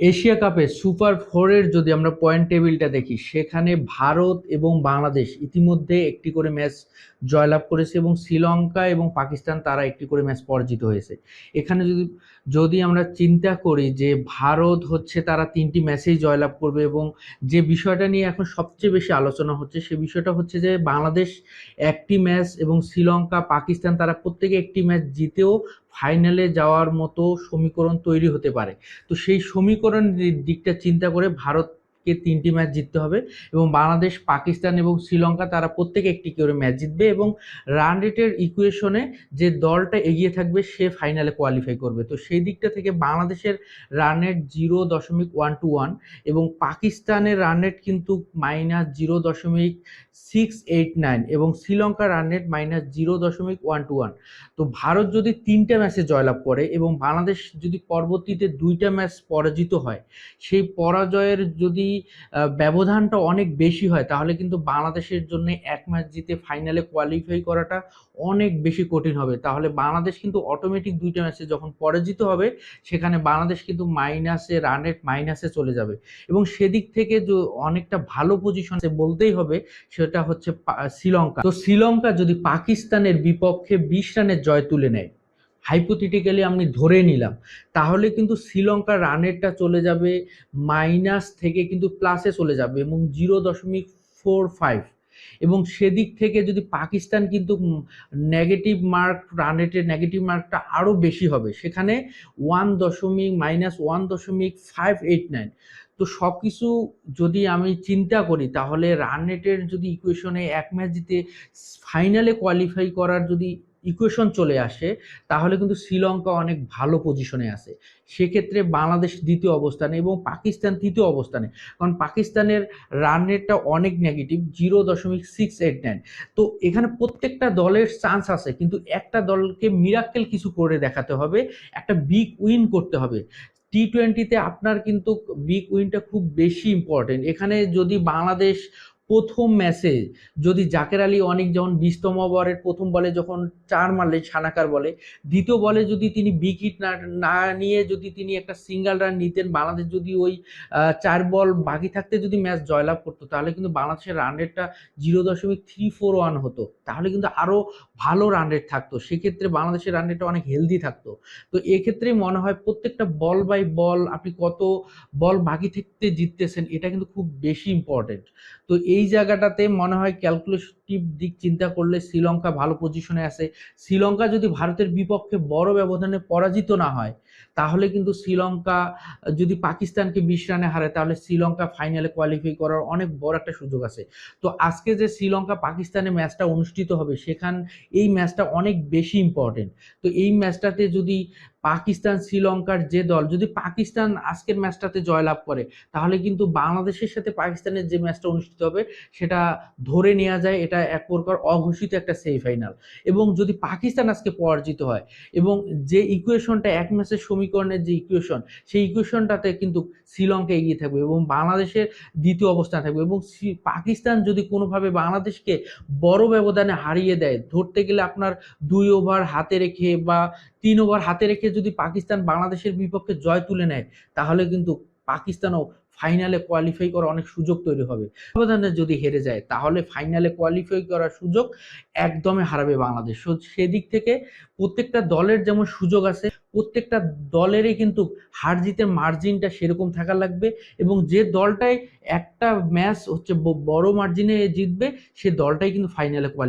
Asia কাপে super ফোরের যদি আমরা পয়েন্ট টেবিলটা দেখি, সেখানে ভারত এবং বাংলাদেশ ইতিমধ্যে একটি করে ম্যাচ জয়লাভ করেছে এবং শ্রীলঙ্কা এবং পাকিস্তান তারা একটি করে ম্যাচ পরাজিত হয়েছে। এখানে যদি যদি আমরা চিন্তা করি যে ভারত হচ্ছে তারা তিনটি ম্যাচেই জয়লাভ করবে এবং যে বিষয়টা নিয়ে এখন সবচেয়ে বেশি আলোচনা হচ্ছে, সে বিষয়টা হচ্ছে যে বাংলাদেশ একটি ম্যাচ এবং শ্রীলঙ্কা, পাকিস্তান তারা প্রত্যেকে একটি ম্যাচ জিতেও ফাইনালে যাওয়ার মতো সমীকরণ তৈরি হতে পারে। তো সেই সমীকরণ দিকটা চিন্তা করে ভারতকে তিনটি ম্যাচ জিততে হবে এবং বাংলাদেশ, পাকিস্তান এবং শ্রীলঙ্কা তারা প্রত্যেকে একটি করে ম্যাচ জিতবে এবং রান রেটের ইকুয়েশনে যে দলটা এগিয়ে থাকবে সে ফাইনালে কোয়ালিফাই করবে। তো সেই দিকটা থেকে বাংলাদেশের রান রেট জিরো দশমিক ওয়ান টু ওয়ান এবং পাকিস্তানের রান রেট কিন্তু মাইনাস জিরো দশমিক সিক্স এইট নাইন এবং শ্রীলঙ্কার রান রেট মাইনাস জিরো দশমিক ওয়ান টু ওয়ান তো ভারত যদি তিনটা ম্যাচে জয়লাভ করে এবং বাংলাদেশ যদি পরবর্তীতে দুইটা ম্যাচ পরাজিত হয়, সেই পরাজয়ের যদি ব্যবধানটা অনেক বেশি হয়, তাহলে কিন্তু বাংলাদেশের জন্য এক ম্যাচ জিতে ফাইনালে কোয়ালিফাই করাটা অনেক বেশি কঠিন হবে। তাহলে বাংলাদেশ কিন্তু অটোমেটিক দুইটা ম্যাচে যখন পরাজিত হবে, সেখানে বাংলাদেশ কিন্তু মাইনাসে রান রেট মাইনাসে চলে যাবে। এবং সেদিক থেকে যে অনেকটা ভালো পজিশন বলতেই হবে, সেটা হচ্ছে শ্রীলঙ্কা। তো শ্রীলঙ্কা যদি পাকিস্তানের বিপক্ষে বিশ রানের জয় তুলে নেয় হাইপোথেটিক্যালি আমি ধরে নিলাম। তাহলে কিন্তু শ্রীলঙ্কার রানেরটা চলে যাবে মাইনাস থেকে কিন্তু প্লাসে চলে যাবে এবং জিরো দশমিক ফোর ফাইভ এবং সেদিক থেকে যদি পাকিস্তান কিন্তু নেগেটিভ মার্ক রান রেটের নেগেটিভ মার্কটা আরও বেশি হবে, সেখানে ওয়ান দশমিক মাইনাস ওয়ান দশমিক ফাইভ এইট নাইন তো সব কিছু যদি আমি চিন্তা করি, তাহলে রান রেটের যদি ইকুয়েশনে এক ম্যাচ জিতে ফাইনালে কোয়ালিফাই করার যদি ইকুয়েশন চলে আসে, তাহলে কিন্তু শ্রীলঙ্কা অনেক ভালো পজিশনে আছে। সেক্ষেত্রে বাংলাদেশ দ্বিতীয় অবস্থানে এবং পাকিস্তান তৃতীয় অবস্থানে। কারণ পাকিস্তানের রান রেটটা অনেক নেগেটিভ জিরো দশমিক সিক্স এইট নাইন তো এখানে প্রত্যেকটা দলের চান্স আছে, কিন্তু একটা দলকে মিরাক্কেল কিছু করে দেখাতে হবে, একটা বিগ উইন করতে হবে। টি টোয়েন্টিতে আপনার কিন্তু বিগ উইনটা খুব বেশি ইম্পর্টেন্ট এখানে যদি বাংলাদেশ প্রথম ম্যাচে যদি জাকের আলী অনেক যখন বিশতম ওভারের প্রথম বলে যখন চার মারলে সানাকার বলে, দ্বিতীয় বলে যদি তিনি উইকেট না না নিয়ে যদি তিনি একটা সিঙ্গেল রান নিতেন, বাংলাদেশ যদি ওই চার বল বাকি থাকতে যদি ম্যাচ জয়লাভ করতো, তাহলে কিন্তু বাংলাদেশের রান রেটটা জিরো দশমিক থ্রি ফোর ওয়ান হতো। তাহলে কিন্তু আরও ভালো রান রেট থাকতো। সেক্ষেত্রে বাংলাদেশের রান রেটটা অনেক হেলদি থাকতো। তো এক্ষেত্রে মনে হয় প্রত্যেকটা বল বাই বল আপনি কত বল বাকি থাকতে জিততেছেন, এটা কিন্তু খুব বেশি ইম্পর্টেন্ট তো এই জায়গাটাতে মনে হয় ক্যালকুলেটিভ দিক চিন্তা করলে শ্রীলঙ্কা ভালো পজিশনে আছে শ্রীলঙ্কা যদি ভারতের বিপক্ষে বড় ব্যবধানে পরাজিত না হয়, তাহলে কিন্তু শ্রীলঙ্কা, যদি পাকিস্তানকে বিশ রানে হারে, তাহলে শ্রীলঙ্কা ফাইনালে কোয়ালিফাই করার অনেক বড় একটা সুযোগ আছে। তো আজকে যে শ্রীলঙ্কা পাকিস্তানে ম্যাচটা অনুষ্ঠিত হবে, সেখান, এই ম্যাচটা অনেক বেশি ইম্পর্টেন্ট তো এই ম্যাচটাতে যদি পাকিস্তান শ্রীলঙ্কার যে দল, যদি পাকিস্তান আজকের ম্যাচটাতে জয়লাভ করে, তাহলে কিন্তু বাংলাদেশের সাথে পাকিস্তানের যে ম্যাচটা অনুষ্ঠিত হবে, সেটা ধরে নেওয়া যায়, এটা এক প্রকার অঘোষিত একটা সেমিফাইনাল এবং যদি পাকিস্তান আজকে পরাজিত হয়, এবং যে ইকুয়েশনটা এক ম্যাচের সমীকরণের যে ইকুয়েশন সেই ইকুয়েশনটাতে কিন্তু শ্রীলঙ্কা এগিয়ে থাকবে এবং বাংলাদেশের দ্বিতীয় অবস্থান থাকবে। এবং পাকিস্তান যদি কোনোভাবে বাংলাদেশকে বড় ব্যবধানে হারিয়ে দেয়, ধরতে গেলে আপনার দুই ওভার হাতে রেখে বা তিন ওভার হাতে রেখে যদি পাকিস্তান বাংলাদেশের বিপক্ষে জয় তুলে নেয়, তাহলে কিন্তু পাকিস্তানও ফাইনালে কোয়ালিফাই করার অনেক সুযোগ তৈরি হবে। ব্যবধানে যদি হেরে যায়, তাহলে ফাইনালে কোয়ালিফাই করার সুযোগ একদমই হারাবে বাংলাদেশ। সেদিক থেকে প্রত্যেকটা দলের যেমন সুযোগ আছে, প্রত্যেকটা দলেরই কিন্তু হার জিতের মার্জিনটা সেরকম থাকা লাগবে এবং যে দলটাই একটা ম্যাচ হচ্ছে বড় মার্জিনে জিতবে, সে দলটাই কিন্তু ফাইনালে কোয়ালিফাই